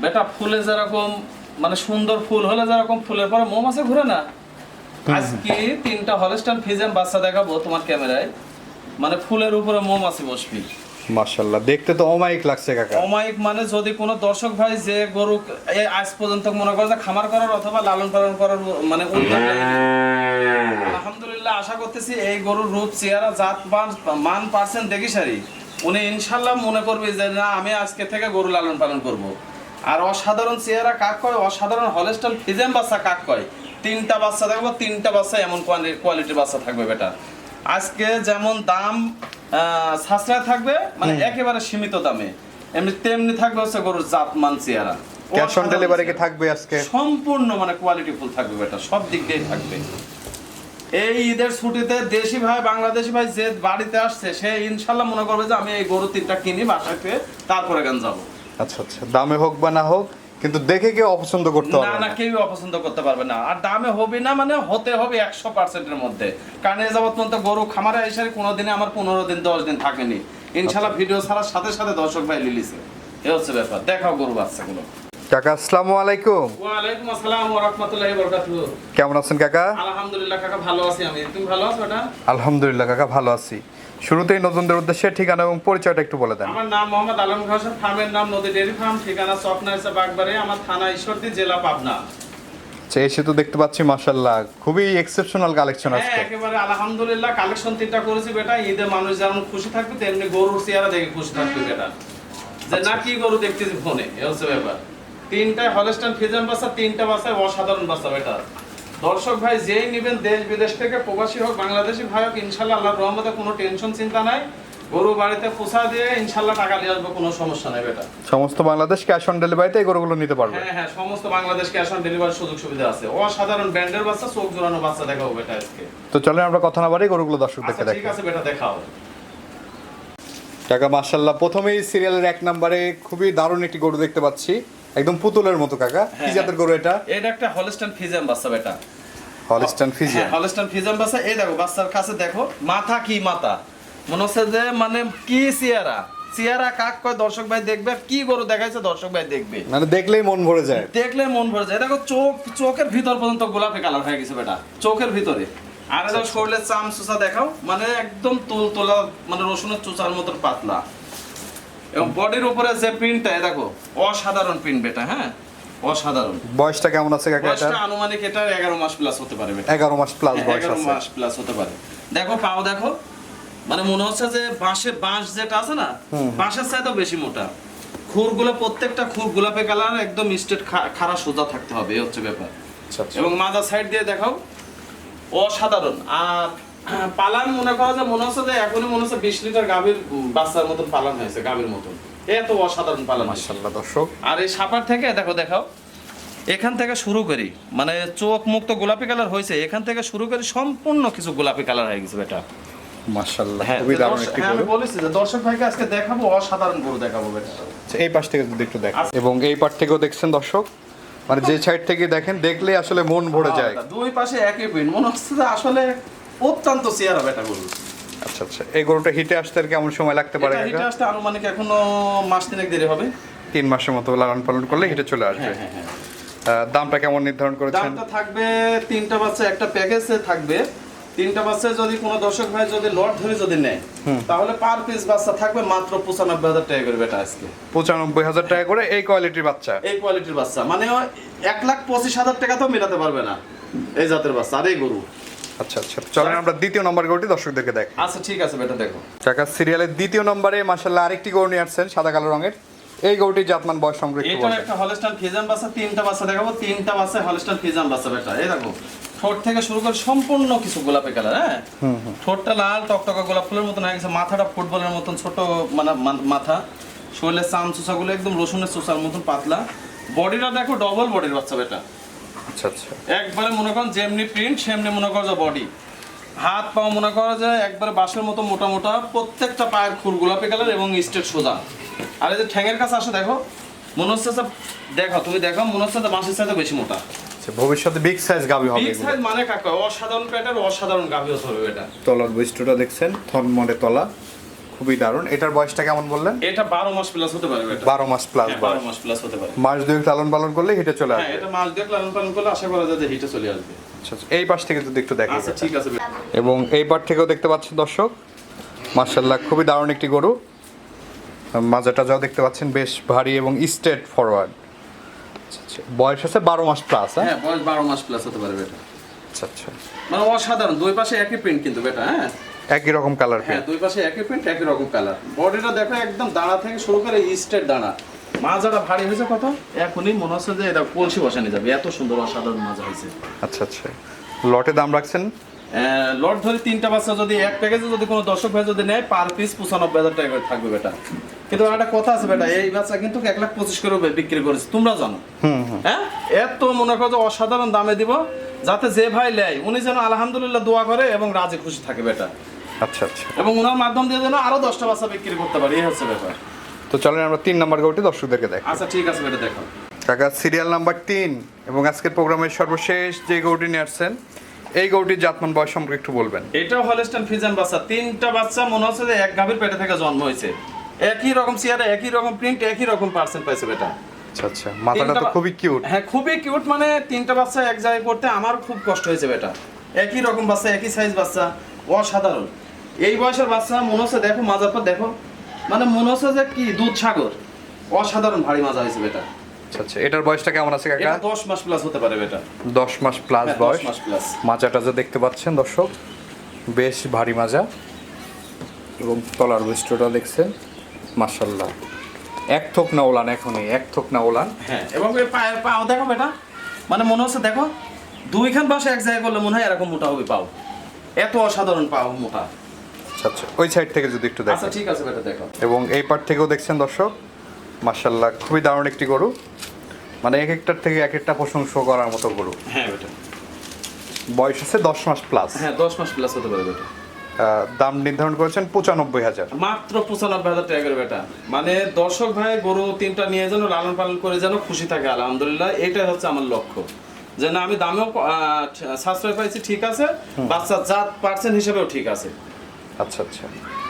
বেটা ফুলে যেরকম মানে সুন্দর ফুল হলে যেরকম ফুলের পরে মৌমাছি ঘুরে না? আজকে তিনটা হলস্টান ফিজেন বাচ্চা দেখাবো তোমার ক্যামেরায়। মানে ফুলের উপরে মৌমাছি বসবি। মাশাল্লাহ দেখতে তো অমায়িক লাগছে কাকা। অমায়িক মানে যদি কোনো দর্শক ভাই যে গরু আজ পর্যন্ত মনে করে যে খামার করার অথবা লালন পালন করার মানে আলহামদুলিল্লাহ আশা করতেছি এই গরুর রূপ চেহারা জাত মান মান পার্সেন্ট দেখি সারি। উনি ইনশাল্লাহ মনে করবে যে না আমি আজকে থেকে গরু লালন পালন করব। আর অসাধারণ চেহারা কাক কয়? অসাধারণ হলেস্টন ফিজেন বাচ্চা কাক কয়? তিনটা বাচ্চা দেখব তিনটা বাচ্চা এমন কোয়ালিটির বাচ্চা থাকবে বেটা। আজকে যেমন দাম সাশ্রয় থাকবে মানে একেবারে সীমিত দামে। এমনি তেমনি থাকবে হচ্ছে গরুর জাত মান চেহারা ক্যাশ অন ডেলিভারি কি থাকবে আজকে? সম্পূর্ণ মানে কোয়ালিটি ফুল থাকবে বেটা সব দিক দিয়ে থাকবে। এই ঈদের ছুটিতে দেশি ভাই বাংলাদেশি ভাই যে বাড়িতে আসছে সে ইনশাল্লাহ মনে করবে যে আমি এই গরু তিনটা কিনি পেয়ে তারপরে গান যাব। আচ্ছা আচ্ছা। দামে হোক বা না হোক কিন্তু দেখে কেউ অপছন্দ করতে না হবে না না। কেউ অপছন্দ করতে পারবে না। আর দামে হবে না মানে হতে হবে একশো পার্সেন্টের মধ্যে। কারণ এ যাবত পর্যন্ত গরু খামারে এসে আমার পনেরো দিন দশ দিন থাকেনি। ইনশাল্লাহ ভিডিও ছাড়ার সাথে সাথে দর্শক ভাই লিলিছে এ হচ্ছে ব্যাপার। দেখাও গরু বাচ্চাগুলো। কাকা আসসালামু আলাইকুম। ওয়ালাইকুম আসসালাম ওয়া রাহমাতুল্লাহি ওয়া বারাকাতুহু। কেমন আছেন কাকা? আলহামদুলিল্লাহ কাকা ভালো আছি আমি। তুমি ভালো আছো আলহামদুলিল্লাহ কাকা ভালো আছি। শুরুতেই নতুনদের উদ্দেশ্যে ঠিকানা এবং পরিচয়টা একটু বলে দেন। আমার নাম মোহাম্মদ আলম ঘোষের ফার্মের নাম নদী ডেয়ারি ফার্ম ঠিকানা চকনা ইসা বাগবাড়ি আমার থানা ঈশ্বরদী জেলা পাবনা। আচ্ছা, এসে তো দেখতে পাচ্ছি মাশাল্লাহ খুবই এক্সেপশনাল কালেকশন হ্যাঁ আজকে। একেবারে আলহামদুলিল্লাহ কালেকশন তিনটা করেছি বেটা ঈদে মানুষ যেমন খুশি থাকবে তেমনি গরুর চেহারা দেখে খুশি থাকবে বেটা। যে না কি গরু দেখতেছি ফোনে এ হচ্ছে ব্যাপার। তিনটায় হলস্টান ফিজান বাচ্চা তিনটা বাচ্চায় অসাধারণ বাচ্চা বেটা। দর্শক ভাই যেই নেবেন দেশ বিদেশ থেকে প্রবাসী হোক বাংলাদেশি ভাই হোক ইনশাল্লাহ আল্লাহর রহমতে কোনো টেনশন চিন্তা নাই। গরু বাড়িতে পোষা দিয়ে ইনশাল্লাহ টাকা নিয়ে আসব কোনো সমস্যা নাই বেটা। সমস্ত বাংলাদেশ ক্যাশ অন ডেলিভারিতে এই গরুগুলো নিতে পারবে? হ্যাঁ হ্যাঁ সমস্ত বাংলাদেশ ক্যাশ অন ডেলিভারি সুযোগ সুবিধা আছে। অসাধারণ ব্র্যান্ডের বাচ্চা চোখ জোড়ানো বাচ্চা দেখাবো বেটা আজকে। তো চলেন আমরা কথা না বাড়ি গরুগুলো দর্শকদেরকে আচ্ছা ঠিক আছে বেটা দেখাও কাকা মাশাল্লাহ প্রথমেই সিরিয়ালের এক নম্বরে খুবই দারুণ একটি গরু দেখতে পাচ্ছি। একদম পুতুলের মতো কাকা। কি হ্যাঁ, জাতের গরু এটা? এটা একটা হলস্টাইন ফিজিয়াম বাচ্চা বেটা। হলিস্টান ফিজিয়ান হ্যাঁ, হলস্টাইন ফিজিয়াম বাচ্চা। এই দেখো বাচ্চার কাছে দেখো মাথা কি মাথা? মনে হচ্ছে যে মানে কি চেয়ারা চেয়ারা কাক কয় দর্শক ভাই দেখবে কি গরু দেখাইছে দর্শক ভাই দেখবে। মানে দেখলেই মন ভরে যায়। দেখলেই মন ভরে যায়। দেখো চোখ চোখের ভিতর পর্যন্ত গোলাপি কালার হয়ে গেছে বেটা চোখের ভিতরে। আর আচ্ছা, এটা শরীরের চাম চুচা দেখাও মানে একদম তুল তোলা মানে রসুনের চুচার মতো পাতলা। এবং বডির উপরে যে প্রিন্টটা দেখো অসাধারণ প্রিন্ট বেটা হ্যাঁ? অসাধারণ। বয়সটা কেমন আছে কাকা এটা আনুমানিক এটা এগারো মাস প্লাস হতে পারে বেটা এগারো মাস প্লাস বয়স আছে। মাস প্লাস হতে পারে। দেখো পাও দেখো মানে মনে হচ্ছে যে বাঁশে বাঁশ যেটা আছে না বাঁশের চাইতেও বেশি মোটা। খুরগুলো প্রত্যেকটা খুর গোলাপি কালার একদম স্ট্রেট খাড়া সোজা থাকতে হবে এই হচ্ছে ব্যাপার। আচ্ছা আচ্ছা। এবং মাজা সাইড দিয়ে দেখাও অসাধারণ। আর পালান মনে করা যায় মনে হচ্ছে যে এখনই মনে হচ্ছে বিশ লিটার গাভীর বাচ্চার মতন পালান হয়েছে গাভীর মতন। এত অসাধারণ পালান। মাশাল্লাহ দর্শক। আর এই সাপার থেকে দেখো দেখাও। এখান থেকে শুরু করি। মানে চোখ মুখ তো গোলাপি কালার হয়েছে। এখান থেকে শুরু করি সম্পূর্ণ কিছু গোলাপি কালার হয়ে গেছে মাশাল্লাহ হ্যাঁ খুবই দারুণ একটি হ্যাঁ, গরু। বলেছি যে দর্শক ভাইকে আজকে দেখাবো অসাধারণ গরু দেখাবো আচ্ছা, এই পাশ থেকে যদি একটু দেখেন। আচ্ছা। এবং এই পাশ থেকেও দেখছেন দর্শক মানে যে সাইড থেকে দেখেন দেখলে আসলে মন ভরে যায়। হ্যাঁ, দুই পাশে একই পিন। মনে হচ্ছে যে আসলে অত্যন্ত চেয়ারা বেটা গরু। আচ্ছা আচ্ছা। এই গরুটা হিটে আসতে আর কেমন সময় লাগতে পারে এটা হিটে আসতে আনুমানিক এখনও মাস তিনেক দেরি হবে। তিন মাসের মতো লালন পালন করলে হিটে চলে আসবে। হ্যাঁ হ্যাঁ হ্যাঁ। দামটা কেমন নির্ধারণ করেছেন? দামটা থাকবে তিনটা বাচ্চা একটা প্যাকেজে থাকবে। তিনটা বাচ্চা যদি কোনো দর্শক ভাই যদি লট ধরে যদি নেয় তাহলে পার পিস বাচ্চা থাকবে মাত্র পঁচানব্বই হাজার টাকা করে বেটা আজকে। পঁচানব্বই হাজার টাকা করে এই কোয়ালিটির বাচ্চা? এই কোয়ালিটির বাচ্চা। মানে এক লাখ পঁচিশ হাজার টাকা তো মেলাতে পারবে না এই জাতের বাচ্চা আর এই গরু। আচ্ছা আচ্ছা। চলেন আমরা দ্বিতীয় নম্বর গরুটি দর্শকদেরকে দেখ আচ্ছা ঠিক আছে বেটা দেখো। কাকা সিরিয়ালের দ্বিতীয় নম্বরে মাসাল্লাহ আরেকটি গরু নিয়ে আসছেন সাদা কালো রঙের। এই গরুটির জাতমান বয়স সংগ্রহ এটা একটা হলস্টাইন ফিজান বাচ্চা তিনটা বাচ্চা দেখাবো। তিনটা বাচ্চা হলস্টাইন ফিজান বাচ্চা বেটা এই দেখো। ঠোঁট থেকে শুরু করে সম্পূর্ণ কিছু গোলাপি কালার হ্যাঁ? ঠোঁটটা লাল টকটকা গোলাপ ফুলের মতন হয়ে গেছে মাথাটা ফুটবলের মতন ছোট মানে মাথা। শরীরের চাম চুষাগুলো একদম রসুনের চুষার মতন পাতলা। বডিটা দেখো ডবল বডির বাচ্চা বেটা। আচ্ছা আচ্ছা। একবারে মনে করেন যেমনি প্রিন্ট সেমনি মনে করো যে বডি হাত পা মনে করো যে একবারে বাঁশের মতো মোটা মোটা প্রত্যেকটা পায়ের খুর গোলাপি কালার এবং স্ট্রেট সোজা। আর এই যে ঠ্যাঙের কাছে আসে দেখো মনে হচ্ছে দেখো তুমি দেখো মনে হচ্ছে বাঁশের সাথে বেশি মোটা। আচ্ছা, ভবিষ্যতে বিগ সাইজ গাবি হবে বিগ সাইজ মানে কাকা? অসাধারণ প্যাটার অসাধারণ হতে হবে এটা। তলার বৈশিষ্ট্যটা দেখছেন থনমনে তলা। খুবই দারুণ। এটার বয়সটা কেমন বললেন? এটা বারো মাস প্লাস হতে পারে এটা বারো মাস প্লাস হ্যাঁ, বারো বয়স। মাস প্লাস হতে পারে। মাস দুয়েক লালন পালন করলে হেঁটে চলে হ্যাঁ আসবে। এটা মাস দিয়ে লালন পালন করলে আশা করা যায় যে হিটে চলে আসবে। আচ্ছা আচ্ছা। এই পাশ থেকে যদি একটু দেখেন। আচ্ছা ঠিক আছে এবং এই পার থেকেও দেখতে পাচ্ছেন দর্শক মার্শাল্লাহ খুবই দারুণ একটি গরু। মাজাটা যাও দেখতে পাচ্ছেন বেশ ভারী এবং স্ট্রেট ফরওয়ার্ড বয়স আছে বারো মাস প্লাস হ্যাঁ? হ্যাঁ বয়স বারো মাস প্লাস হতে পারে বেটা আচ্ছা আচ্ছা। মানে অসাধারণ দুই পাশে একই প্রিন্ট কিন্তু বেটা হ্যাঁ? একই রকম কালার হ্যাঁ দুই পাশে একই প্রিন্ট একই রকম কালার বডিটা দেখো একদম দাঁড়া থেকে শুরু করে ইস্টের দাঁড়া। মাজাটা ভারী হয়েছে কত? এখনই মনে হচ্ছে যে এটা কলসি বসানো যাবে। এত সুন্দর অসাধারণ মাজা হয়েছে। আচ্ছা আচ্ছা। লটে দাম রাখছেন? লট ধরে তিনটা বাচ্চা যদি এক প্যাকেজে যদি কোনো দর্শক ভাই যদি নেয় পার পিস পঁচানব্বই হাজার টাকা করে থাকবে বেটা। কিন্তু একটা কথা আছে বেটা এই বাচ্চা কিন্তু এক লাখ পঁচিশ করে বিক্রি করেছে। তোমরা জানো। হ্যাঁ? এত মনে করো যে অসাধারণ দামে দিব যাতে যে ভাই নেয় উনি যেন আলহামদুলিল্লাহ দোয়া করে এবং রাজি খুশি থাকে বেটা। আচ্ছা আচ্ছা। এবং ওনার মাধ্যম দিয়ে যেন আরও দশটা বাচ্চা বিক্রি করতে পারি এই হচ্ছে ব্যাপার। তো চলেন আমরা তিন নাম্বার গরুটি দর্শকদেরকে দেখ আচ্ছা ঠিক আছে দেখো কাকা সিরিয়াল নাম্বার তিন এবং আজকের প্রোগ্রামের সর্বশেষ যে গরুটি নিয়ে আসছেন এই গরুটির জাতমান বয়স সম্পর্কে একটু বলবেন। এটাও ফিজান বাচ্চা। তিনটা বাচ্চা মনে হচ্ছে যে এক গাভীর পেটে থেকে জন্ম হয়েছে। একই রকম চেয়ারে একই রকম প্রিন্ট একই রকম পার্সেন্ট পাইছে বেটা। আচ্ছা আচ্ছা। মাথাটা তো খুবই কিউট হ্যাঁ খুবই কিউট মানে তিনটা বাচ্চা এক জায়গায় করতে আমার খুব কষ্ট হয়েছে বেটা। একই রকম বাচ্চা একই সাইজ বাচ্চা। অসাধারণ। এই বয়সের বাচ্চা মনে হচ্ছে দেখো মাজার পর দেখো। মানে মনে হচ্ছে যে কি দুধ সাগর অসাধারণ ভারী মাজা হয়েছে বেটা। আচ্ছা আচ্ছা এটার বয়সটা কেমন আছে কাকা? এটা দশ মাস প্লাস হতে পারে বেটা। দশ মাস প্লাস হ্যাঁ, বয়স। দশ মাস প্লাস মাজাটা যা দেখতে পাচ্ছেন দর্শক বেশ ভারী মাজা। এবং তলার বৈশিষ্ট্যটা দেখছেন মার্শাল্লাহ এক থোক না ওলান এখনই এক থোক না ওলান। হ্যাঁ এবং পায়ের পাও দেখো বেটা মানে মনে হচ্ছে দেখো দুইখান পাশে এক জায়গায় করলে মনে হয় এরকম মোটা হবে পাও। এত অসাধারণ পাও মোটা। আচ্ছা আচ্ছা। ওই সাইড থেকে যদি একটু আচ্ছা ঠিক আছে বেটা দেখো। এবং এই পার্ট থেকেও দেখছেন দর্শক মার্শাল্লাহ খুবই দারুণ একটি গরু। মানে এক একটার থেকে এক একটা প্রশংসা করার মতো গরু। হ্যাঁ বেটা। বয়স আছে দশ মাস প্লাস হ্যাঁ দশ মাস প্লাস হতে পারে বেটা। দাম নির্ধারণ করেছেন পঁচানব্বই হাজার। মাত্র পঁচানব্বই হাজার টাকা করে বেটা। মানে দর্শক ভাই গরু তিনটা নিয়ে যেন লালন পালন করে যেন খুশি থাকে আলহামদুলিল্লাহ। এটাই হচ্ছে আমার লক্ষ্য। যে না আমি দামেও সাশ্রয় পাইছি ঠিক আছে। বাচ্চা জাত পার্সেন্ট হিসেবেও ঠিক আছে। আচ্ছা আচ্ছা।